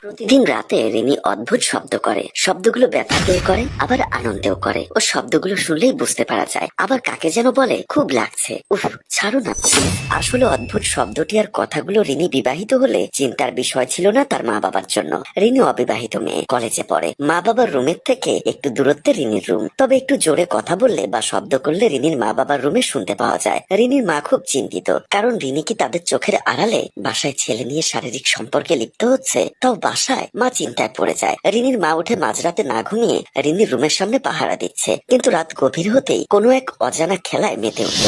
প্রতিদিন রাতে রিনি অদ্ভুত শব্দ করে। শব্দগুলো ব্যথাতেও করে, আবার আনন্দেও করে। ও শব্দগুলো শুনলেই বুঝতে পারা যায়। আবার কাকে যেন বলে, খুব লাগছে। উফ, ছাড়ো না। আসলে অদ্ভুত শব্দটি আর কথাগুলো রিনি বিবাহিত হলে চিন্তার বিষয় ছিল না তার মা বাবার জন্য। রিনি অবিবাহিত মেয়ে, কলেজে পড়ে। মা বাবার রুমের থেকে একটু দূরত্বে রিনির রুম। তবে একটু জোরে কথা বললে বা শব্দ করলে রিনির মা বাবার রুমে শুনতে পাওয়া যায়। রিনির মা খুব চিন্তিত। কারণ রিনি কি তাদের চোখের আড়ালে বাসায় ছেলে নিয়ে শারীরিক সম্পর্কে লিপ্ত হচ্ছে? তাও বাসায় মা চিন্তায় পড়ে যায়। রিনির মা উঠে মাঝরাতে না ঘুমিয়ে রিনির রুমের সামনে পাহারা দিচ্ছে। কিন্তু রাত গভীর হতেই কোনো এক অজানা খেলায় মেতে উঠল।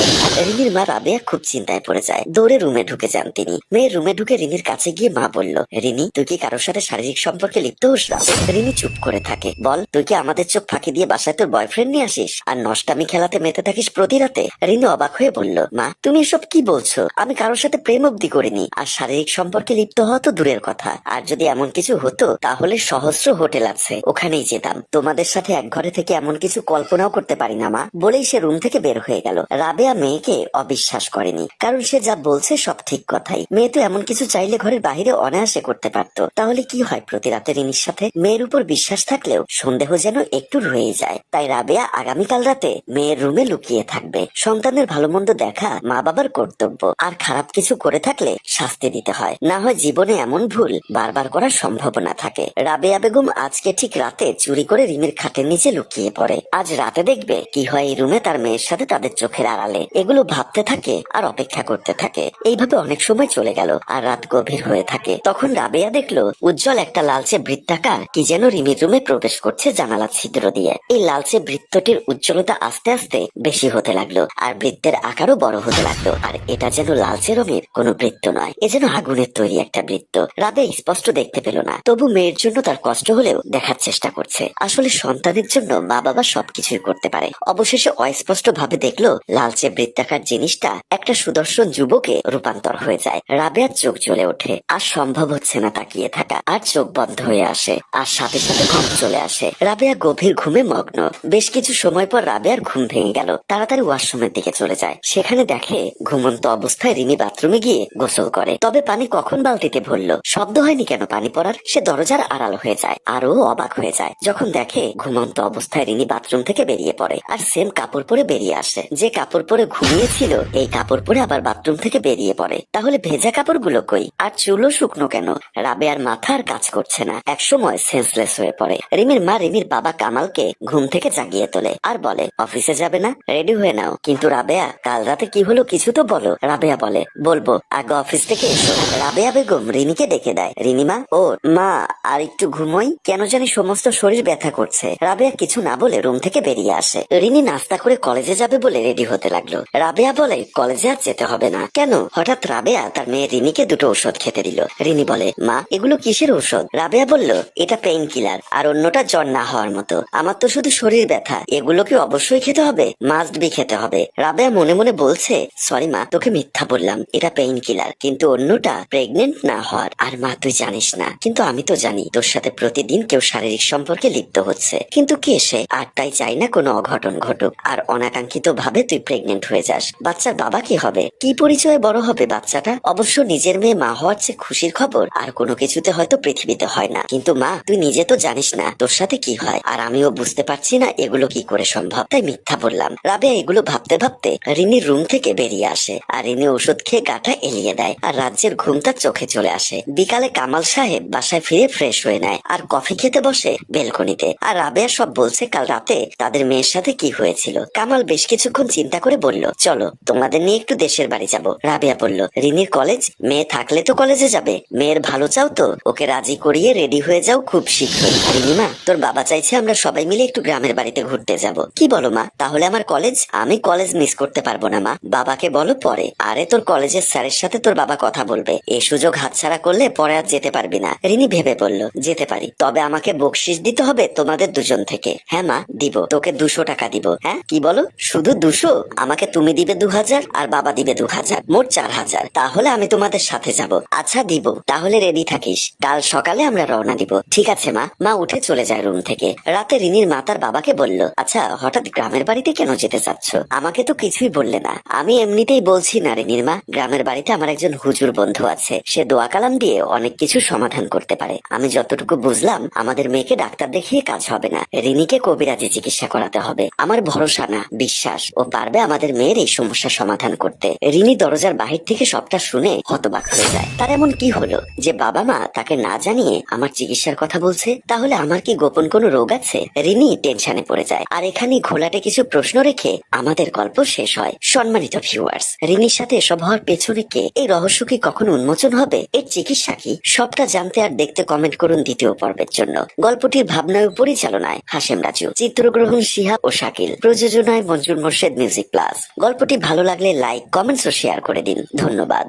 রিনির মা রাবেয়া খুব চিন্তায় পড়ে যায়। দৌড়ে রুমে ঢুকে যান তিনি। মেয়ের রুমে ঢুকে রিনির কাছে গিয়ে মা বলল, রিনি, তুই কি কারোর সাথে শারীরিক সম্পর্কে লিপ্ত হোস না? রিনি চুপ করে থাকে। বল, তুই কি আমাদের চোখ ফাঁকি দিয়ে বাসায় তোর বয়ফ্রেন্ড নিয়ে আসিস? আর নষ্টামি খেলাতে মেতে থাকিস প্রতি রাতে? রিনি অবাক হয়ে বলল, মা, তুমি এসব কি বলছো? আমি কারোর সাথে প্রেম অব্দি করিনি। আর শারীরিক সম্পর্কে লিপ্ত হওয়া তো দূরের কথা। আর যদি এমন কিছু হতো, তাহলে সহস্র হোটেল আছে। ওখানেই যেতাম। তোমাদের সাথে এক ঘরে থেকে এমন কিছু কল্পনাও করতে পারি না, মা। বলেই সে রুম থেকে বের হয়ে গেল। রাবেয়া মেয়েকে অবিশ্বাস করেনি, কারণ সে যা বলছে সব ঠিক কথাই। মেয়ে তো এমন কিছু চাইলে ঘরের বাইরে অনায়াসে করতে পারতো। তাহলে কি হয় প্রতি রাতে রিনির সাথে? মেয়ের উপর বিশ্বাস থাকলেও সন্দেহ যেন একটু রয়ে যায়। তাই রাবেয়া আগামীকাল রাতে মেয়ের রুমে লুকিয়ে থাকবে। সন্তানের ভালো মন্দ দেখা মা বাবার কর্তব্য। আর খারাপ কিছু করে থাকলে শাস্তি দিতে হয়। না হয় জীবনে এমন ভুল বারবার করার সম্ভাবনা থাকে। রাবেয়া বেগম আজকে ঠিক রাতে চুরি করে রিমির খাটের নিচে লুকিয়ে পড়ে। আজ রাতে দেখবে কি হয় এই রুমে তার মেয়ের সাথে তাদের চোখের আড়ালে। এগুলো ভাবতে থাকে আর অপেক্ষা করতে থাকে। এইভাবে অনেক সময় চলে গেল আর রাত গভীর হয়ে থাকে। তখন রাবেয়া দেখল, উজ্জ্বল একটা লালচে বৃত্তাকার কি যেন রিমির রুমে প্রবেশ করছে জানালা ছিদ্র দিয়ে। এই লালচে বৃত্তটির উজ্জ্বলতা আস্তে আস্তে বেশি হতে লাগল আর বৃত্তের আকারও বড় হতে লাগল। আর এটা যেন লালচে রঙের কোনো বৃত্ত নয়। এ যেন আগুনের তৈরি একটা বৃত্ত। রাবে স্পষ্ট দেখতে পেল না। তবু মেয়ের জন্য তার কষ্ট হলেও দেখার চেষ্টা করছে। আসলে সন্তানের জন্য মা বাবা সবকিছুই করতে পারে। অবশেষে অস্পষ্ট ভাবে দেখল, লালচে বৃত্তাকার জিনিসটা একটা সুদর্শন যুবকে রূপান্তর হয়ে যায়। রাবেয়ার চোখ জ্বলে ওঠে। আর সম্ভব হচ্ছে না তাকিয়ে থাকা। আর চোখ বন্ধ হয়ে আসে। আর সাথে সাথে ঘুম চলে আসে। রাবেয়া গভীর ঘুমে মগ্ন। বেশ কিছু সময় পর রাবেয়ার ঘুম ভেঙে গেল। তাড়াতাড়ি ওয়াশরুমের দিকে চলে যায়। সেখানে দেখে ঘুমন্ত অবস্থায় রিমি বাথরুমে গিয়ে গোসল করে। তবে পানি কখন বালতিতে ভরলো? শব্দ হয়নি কেন পানি পড়ার সে দরজার আড়াল হয়ে যায়, আরও অবাক হয়ে যায়। যখন দেখে ঘুমন্ত অবস্থায় রিনি বাথরুম থেকে বেরিয়ে পড়ে আর সেম কাপড় পরে বেরিয়ে আসে। যে কাপড় পরে ঘুমিয়েছিল, এই কাপড় পরে আবার বাথরুম থেকে বেরিয়ে পড়ে। তাহলে ভেজা কাপড়গুলো কই? আর চুলও শুকনো কেন? রাবেয়ার মাথা আর কাজ করছে না। এক সময় সেন্সলেস হয়ে পড়ে। রিমির মা রিমির বাবা কামালকে ঘুম থেকে জাগিয়ে তোলে আর বলে, অফিসে যাবে না? রেডি হয়ে নাও। কিন্তু রাবেয়া, কাল রাতে কি হলো কিছু তো বলো। রাবেয়া বলে, বলব, আগে অফিস থেকে এসো। রাবেয়া বেগম রিনিকে ডেকে দেয়। রিনিমা, ও মা, আর একটু ঘুমোই? কেন জানি সমস্ত শরীর ব্যথা করছে। রাবেয়া কিছু না বলে রুম থেকে বেরিয়ে আসে। রিনি নাস্তা করে কলেজে যাবে বলে রেডি হতে লাগল। রাবেয়া বলে, কলেজে আর যেতে হবে না। কেন? হঠাৎ রাবেয়া তার মেয়ে রিনিকে দুটো ওষুধ খেতে দিল। রিনি বলে, মা, এগুলো কিসের ঔষধ? রাবেয়া বলল, এটা পেইন কিলার আর অন্যটা জ্বর না হওয়ার মতো। আমার তো শুধু শরীর ব্যথা। এগুলোকে অবশ্যই খেতে হবে। মাস্ট বি খেতে হবে। রাবেয়া মনে মনে বলছে সরি মা, তোকে মিথ্যা বললাম। এটা পেইন কিলার কিন্তু অন্যটা প্রেগনেন্ট না হওয়ার। আর মা, তুই জানিস না। কিন্তু আমি তো জানি তোর সাথে প্রতিদিন কেউ শারীরিক সম্পর্কে লিপ্ত হচ্ছে। কিন্তু কে সে? আর তাই চাই না কোনো অঘটন ঘটুক। আর অনাকাঙ্ক্ষিত ভাবে তুই প্রেগনেন্ট হয়ে যাস। বাচ্চার বাবা কি হবে? কি পরিচয়ে বড় হবে বাচ্চাটা? অবশ্য নিজের মেয়ে মা হওয়ার চেয়ে খুশির খবর। আর কোনো কিছুতে হয়তো পৃথিবীতে হয় না। কিন্তু মা, তুই নিজে তো জানিস না তোর সাথে কি হয়। আর আমিও বুঝতে পারছি না এগুলো কি করে সম্ভব। তাই মিথ্যা বললাম। রাবেয়া এগুলো ভাবতে ভাবতে রিনির রুম থেকে বেরিয়ে আসে। আর রিনি ওষুধ খেয়ে গাটা এলিয়ে দেয়। আর রাজ্যের ঘুমটা চোখে চলে আসে। বিকালে কামাল সাহেব বাসায় ফিরে ফ্রেশ হয়ে নেয়। আর কফি খেতে বসে বেলকনিতে। আর রাবেয়া সব বলছে কাল রাতে তাদের মেয়ের সাথে কি হয়েছিল। কামাল বেশ কিছুক্ষণ চিন্তা করে বলল, চলো, তোমাদের নিয়ে একটু দেশের বাড়ি যাব। রাবেয়া বলল, রিনির কলেজ মেয়ে থাকলে তো কলেজে যাবে। মেয়ের ভালো চাও তো? ওকে রাজি করিয়ে রেডি হয়ে যাও খুব শীঘ্রই। রিনিমা, তোর বাবা চাইছে আমরা সবাই মিলে একটু গ্রামের বাড়িতে ঘুরতে যাব। কি বলো মা, তাহলে আমার কলেজ আমি কলেজ মিস করতে পারব না মা। বাবাকে বলো পরে। আরে তোর কলেজের স্যারের সাথে তোর বাবা কথা বলবে। এই সুযোগ হাতছাড়া করলে পরে আর যেতে পারবি না। রিনি ভেবে বলল, যেতে পারি। তবে আমাকে বকশিস দিতে হবে তোমাদের দুজন থেকে। হ্যাঁ মা, দিব। তোকে দুশো টাকা দিব। হ্যাঁ কি বলো? শুধু দুশো? আমাকে তুমি দিবে দু হাজার আর বাবা দিবে দু হাজার মোট চার হাজার তাহলে আমি তোমাদের সাথে যাব। আচ্ছা দিব। তাহলে রেডি থাকিস। কাল সকালে আমরা রওনা দিব। ঠিক আছে মা। মা উঠে চলে যায় রুম থেকে। রাতে রিনির মা তার বাবাকে বলল আচ্ছা হঠাৎ গ্রামের বাড়িতে কেন যেতে চাচ্ছ? আমাকে তো কিছুই বললে না। আমি এমনিতেই বলছি না রিনির মা। গ্রামের বাড়িতে আমার একজন হুজুর বন্ধু আছে। সে দোয়া কালাম দিয়ে অনেক কিছু সমাধান সমাধান করতে পারে। আমি যতটুকু বুঝলাম, আমাদের মেয়েকে ডাক্তার দেখিয়ে কাজ হবে না। রিনিকে কবিরাজি চিকিৎসা করাতে হবে। আমার ভরসা না, বিশ্বাস। ও পারবে আমাদের মেয়ের এই সমস্যা সমাধান করতে। রিনি দরজার বাহির থেকে সবটা শুনে হতবাক হয়ে যায়। তার এমন কি হলো? যে বাবা মা তাকে না জানিয়ে আমার চিকিৎসার কথা বলছে, তাহলে আমার কি গোপন কোনো রোগ আছে? রিনি টেনশনে পড়ে যায়। আর এখানে ঘোলাটে কিছু প্রশ্ন রেখে আমাদের গল্প শেষ হয়। সম্মানিত ভিউয়ার্স রিনির সাথে এসব হওয়ার পেছনে কে? এই রহস্য কি কখনো উন্মোচন হবে? এর চিকিৎসা কি? সবটা জানতে আর দেখতে কমেন্ট করুন দ্বিতীয় পর্বের জন্য। গল্পটির ভাবনা ও পরিচালনায় হাসেম রাজু, চিত্রগ্রহণ সিহা ও শাকিল, প্রযোজনায় মঞ্জুর মোর্শেদ মিউজিক প্লাস গল্পটি ভালো লাগলে লাইক কমেন্টস ও শেয়ার করে দিন। ধন্যবাদ।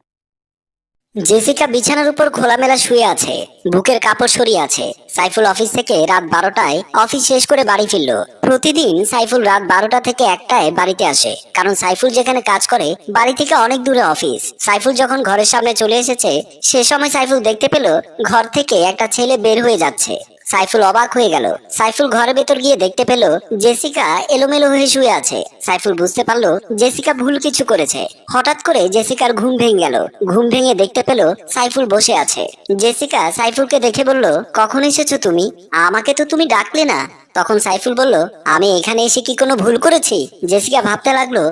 জেসিকা বিছানার উপর খোলামেলা শুয়ে আছে, বুকের কাপড় সরিয়ে আছে। সাইফুল অফিস থেকে রাত বারোটায় অফিস শেষ করে বাড়ি ফিরল। প্রতিদিন সাইফুল রাত বারোটা থেকে একটায় বাড়িতে আসে, কারণ সাইফুল যেখানে কাজ করে বাড়ি থেকে অনেক দূরে অফিস। সাইফুল যখন ঘরের সামনে চলে এসেছে, সে সময় সাইফুল দেখতে পেল ঘর থেকে একটা ছেলে বের হয়ে যাচ্ছে। সাইফুল অবাক হয়ে গেল। সাইফুল ঘরের ভেতর গিয়ে দেখতে পেল জেসিকা এলোমেলো হয়ে শুয়ে আছে। সাইফুল বুঝতে পারল জেসিকা ভুল কিছু করেছে। হঠাৎ করে জেসিকার ঘুম ভেঙে গেল। ঘুম ভেঙে দেখতে পেল সাইফুল বসে আছে। জেসিকা সাইফুলকে দেখে বলল, কখন এসেছ তুমি? আমাকে তো তুমি ডাকলে না। তখন সাইফুল বলল, আমি এখানে এসে কি কোনো ভুল করেছি? জেসিকা ভাবতে লাগল